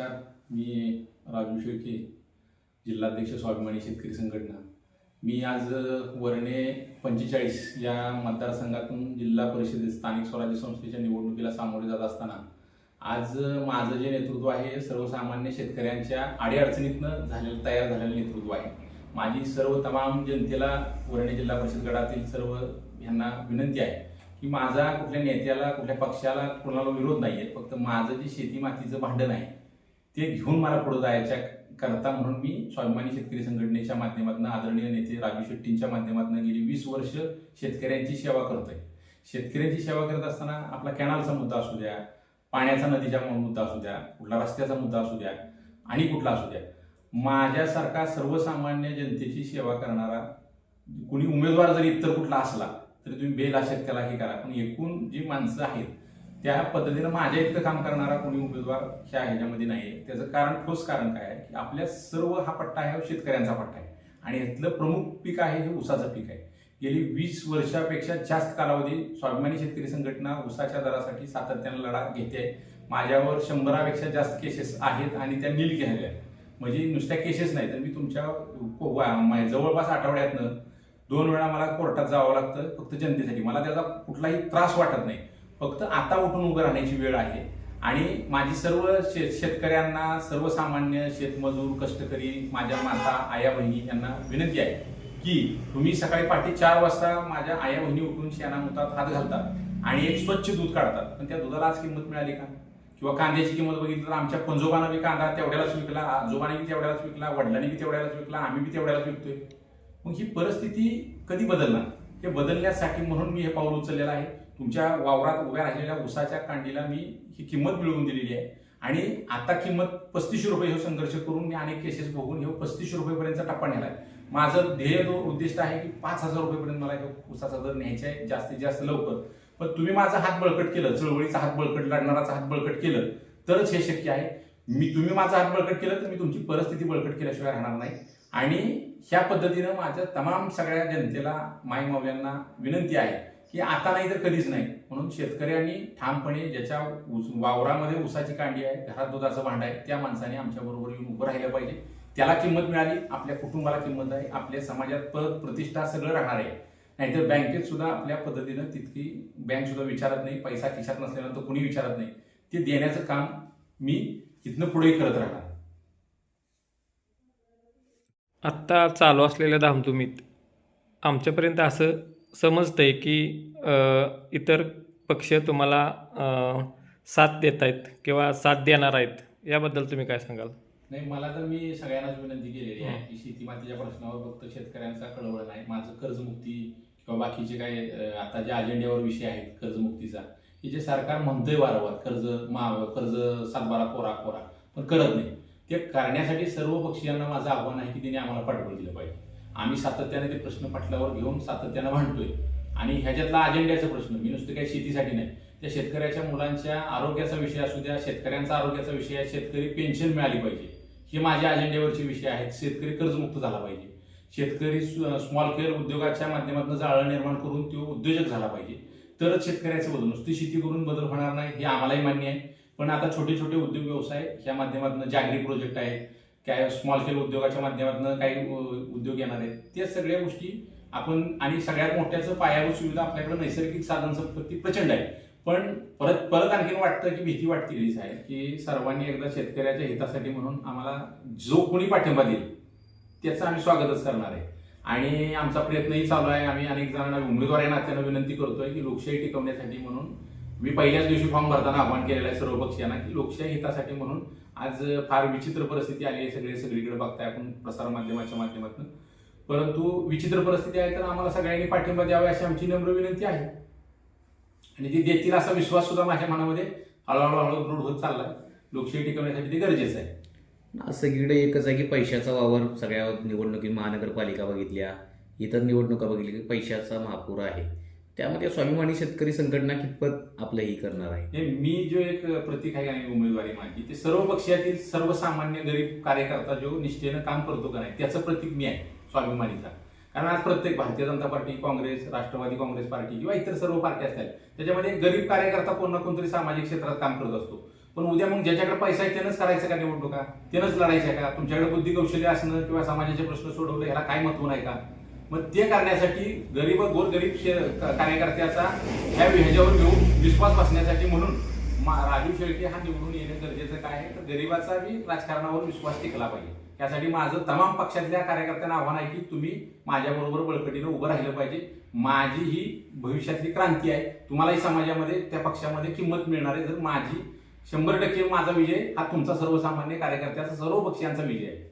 नमस्कार. मी राजू शेळके जिल्हाध्यक्ष स्वाभिमानी शेतकरी संघटना. मी आज वर्णे पंचेचाळीस या मतदारसंघातून जिल्हा परिषदेत स्थानिक स्वराज्य संस्थेच्या निवडणुकीला सामोरे जात असताना आज माझं जे नेतृत्व आहे सर्वसामान्य शेतकऱ्यांच्या अडीअडचणीतनं झालेलं तयार झालेलं नेतृत्व आहे. माझी सर्व तमाम जनतेला वर्णे जिल्हा परिषद गटातील सर्व यांना विनंती आहे की माझा कुठल्या नेत्याला कुठल्या पक्षाला कोणाला विरोध नाही आहे फक्त माझं जे शेती मातीचं भांडण आहे ते घेऊन मला पुढे जायच्या करता म्हणून मी स्वाभिमानी शेतकरी संघटनेच्या माध्यमातून आदरणीय नेते राजू शेट्टींच्या माध्यमातून गेली वीस वर्ष शेतकऱ्यांची सेवा करतोय. शेतकऱ्यांची सेवा करत असताना आपला कॅनलचा मुद्दा असू द्या पाण्याचा नदीचा मुद्दा असू द्या कुठला रस्त्याचा मुद्दा असू द्या आणि कुठला असू द्या. माझ्यासारखा सर्वसामान्य जनतेची सेवा करणारा कुणी उमेदवार जरी इतर कुठला असला तरी तुम्ही बेला शेतकऱ्याला हे करा. पण एकूण जी माणसं आहेत त्या पद्धतीनं माझ्या इतकं काम करणारा कोणी उमेदवार ह्या ह्याच्यामध्ये नाही आहे त्याचं कारण ठोस कारण काय आहे की आपल्या सर्व हा पट्टा आहे शेतकऱ्यांचा पट्टा आहे. आणि यातलं प्रमुख पीक आहे हे ऊसाचं पीक आहे. गेली वीस वर्षापेक्षा जास्त कालावधी स्वाभिमानी शेतकरी संघटना ऊसाच्या दरासाठी सातत्यानं लढा घेते. माझ्यावर शंभरापेक्षा जास्त केसेस आहेत आणि त्या नील घ्यायला आहेत. म्हणजे नुसत्या केसेस नाही तर मी तुमच्या जवळपास आठवड्यातनं दोन वेळा मला कोर्टात जावं लागतं फक्त जनतेसाठी. मला त्याचा कुठलाही त्रास वाटत नाही. फक्त आता उठून उभं राहण्याची वेळ आहे. आणि माझी सर्व शेत शेतकऱ्यांना सर्वसामान्य शेतमजूर कष्टकरी माझ्या माता आया बहिणी यांना विनंती आहे की तुम्ही सकाळी पहाटे चार वाजता माझ्या आया बहिणी उठून शेणामुतात हात घालतात आणि एक स्वच्छ दूध काढतात. पण त्या दुधाला आज किंमत मिळाली का? किंवा कांद्याची किंमत बघितली तर आमच्या पंजोबानं बी कांदा तेवढ्यालाच विकला आजोबाने बी तेवढ्यालाच विकला वडिलांनी बी तेवढ्यालाच विकला आम्ही बी तेवढ्यालाच विकतोय. मग ही परिस्थिती कधी बदलणार? हे बदलण्यासाठी म्हणून मी हे पाऊल उचललेलं आहे. तुमच्या वावरात उभ्या राहिलेल्या उसाच्या कांडीला मी ही किंमत मिळवून दिलेली आहे. आणि आता किंमत पस्तीसशे रुपये हे संघर्ष करून मी अनेक केसेस बघून हे पस्तीसशे रुपयेपर्यंतचा टप्पा नेलाय माझं ध्येय जो उद्दिष्ट आहे की पाच हजार रुपयेपर्यंत मला उसाचा दर न्यायचा आहे जास्तीत जास्त लवकर. पण तुम्ही माझा हात बळकट केलं चळवळीचा हात बळकट लढणाराचा हात बळकट केलं तरच हे शक्य आहे. मी तुम्ही माझा हात बळकट केलं तर मी तुमची परिस्थिती बळकट केल्याशिवाय राहणार नाही. आणि ह्या पद्धतीनं माझ्या तमाम सगळ्या जनतेला माई मावल्यांना विनंती आहे की आता नाही तर कधीच नाही. म्हणून शेतकऱ्यांनी ठामपणे ज्याच्या वावरामध्ये ऊसाची कांडी आहे घरात दुधाचं भांड आहे त्या माणसाने आमच्या बरोबर येऊन उभं राहिलं पाहिजे. त्याला किंमत मिळाली आपल्या कुटुंबाला किंमत आहे आपल्या समाजात पद प्रतिष्ठा सगळं राहणार आहे. नाहीतर बँकेत सुद्धा आपल्या पद्धतीनं तितकी बँक सुद्धा विचारत नाही पैसा खिशात नसल्यानंतर कुणी विचारत नाही. ते देण्याचं काम मी इथनं पुढे करत राहणार. आत्ता चालू असलेल्या धामधुमीत आमच्यापर्यंत असं समजतंय की अ, इतर पक्ष तुम्हाला साथ देत आहेत किंवा साथ देणार आहेत याबद्दल तुम्ही काय सांगाल? नाही मला तर मी सगळ्यांनाच विनंती केलेली आहे की शेती मातीच्या प्रश्नावर फक्त शेतकऱ्यांचा कळवळ नाही माझं कर्जमुक्ती किंवा बाकीचे काय आता ज्या अजेंड्यावर विषय आहेत कर्जमुक्तीचा की जे सरकार म्हणतंय वारंवार कर्ज माव कर्ज सातबारा कोरा कोरा पण करत नाही. ते करण्यासाठी सर्व पक्षीयांना माझं आव्हान आहे की त्यांनी आम्हाला पाठबळ दिलं पाहिजे. आम्ही सातत्याने ते प्रश्न पाठल्यावर घेऊन सातत्यानं भांडतोय. आणि ह्याच्यातला अजेंड्याचा प्रश्न मी नुसतं काही शेतीसाठी नाही. त्या शेतकऱ्याच्या मुलांच्या आरोग्याचा विषय असू द्या शेतकऱ्यांचा आरोग्याचा विषय आहे शेतकरी पेन्शन मिळाली पाहिजे. हे माझ्या अजेंड्यावरचे विषय आहेत शेतकरी कर्जमुक्त झाला पाहिजे. शेतकरी स्मॉल केअर उद्योगाच्या माध्यमातून जाळं निर्माण करून तो उद्योजक झाला पाहिजे. तरच शेतकऱ्याचं बदल नुसती शेती करून बदल होणार नाही हे आम्हालाही मान्य आहे. पण आता छोटे छोटे उद्योग व्यवसाय ह्या माध्यमातून जागरी प्रोजेक्ट आहेत काय स्मॉल स्केल उद्योगाच्या माध्यमातून काही उद्योग येणार आहेत त्या सगळ्या गोष्टी आपण आणि सगळ्यात मोठ्याचं पायाभूत सुविधा आपल्याकडे नैसर्गिक साधन संपत्ती प्रचंड आहे. पण परत परत आणखीन वाटतं की भीती वाटतेलीच आहे की सर्वांनी एकदा शेतकऱ्याच्या हितासाठी म्हणून आम्हाला जो कोणी पाठिंबा देईल त्याचं आम्ही स्वागतच करणार आहे. आणि आमचा प्रयत्नही चालू आहे. आम्ही अनेक जणांना उमेदवार या नात्यानं विनंती करतोय की लोकशाही टिकवण्यासाठी म्हणून मी पहिल्याच दिवशी फॉर्म भरताना आवाहन केलेलं आहे सर्व पक्षीयांना की लोकशाही हितासाठी म्हणून आज फार विचित्र परिस्थिती आली आहे सगळे सगळीकडे बघताय आपण प्रसारमाध्यमाच्या माध्यमातून. परंतु विचित्र परिस्थिती आहे तर आम्हाला सगळ्यांनी पाठिंबा द्यावा अशी आमची नम्र विनंती आहे. आणि ते देतील असा विश्वास सुद्धा माझ्या मनामध्ये हळूहळू हळू दृढ होत चाललाय. लोकशाही टिकवण्यासाठी ते गरजेचं आहे. सगळीकडे एकच आहे की पैशाचा वावर सगळ्या निवडणुकी महानगरपालिका बघितल्या. इतर निवडणुका बघितल्या की पैशाचा महापूर आहे. त्यामध्ये स्वाभिमानी शेतकरी संघटना कितपत आपलं ही करणार आहे? हे मी जो एक प्रतीक आहे आणि उमेदवारी माझी ते सर्व पक्षातील सर्वसामान्य गरीब कार्यकर्ता जो निष्ठेनं काम करतो का नाही त्याचं प्रतीक मी आहे स्वाभिमानीचा. कारण आज प्रत्येक Bharatiya Janata party Congress Rashtrawadi Congress party किंवा इतर सर्व पार्टी असतात त्याच्यामध्ये गरीब कार्यकर्ता कोण ना कोणतरी सामाजिक क्षेत्रात काम करत असतो. पण उद्या मग ज्याच्याकडे पैसा आहे त्यानंच करायचं का निवडणुका? त्यानंच लढायचं का? तुमच्याकडे बुद्धी कौशल्य असणं किंवा समाजाचे प्रश्न सोडवले ह्याला काय महत्त्व नाही का? मग ते करण्यासाठी गरीब गोरगरीब शे- कार्यकर्त्याचा ह्या ह्याच्यावर घेऊन विश्वास बसण्यासाठी म्हणून मा- राजू शेळके हा निवडून येणं गरजेचं काय आहे? तर गरीबाचा बी राजकारणावर विश्वास टिकला पाहिजे. त्यासाठी माझं तमाम पक्षातल्या कार्यकर्त्यांना आव्हान आहे की तुम्ही माझ्याबरोबर बळकटीनं उभं राहिलं पाहिजे. माझी ही भविष्यातली क्रांती आहे. तुम्हालाही समाजामध्ये त्या पक्षामध्ये किंमत मिळणार आहे. जर माझी शंभर टक्के माझा विजय हा तुमचा सर्वसामान्य कार्यकर्त्याचा सर्व पक्षांचा विजय आहे.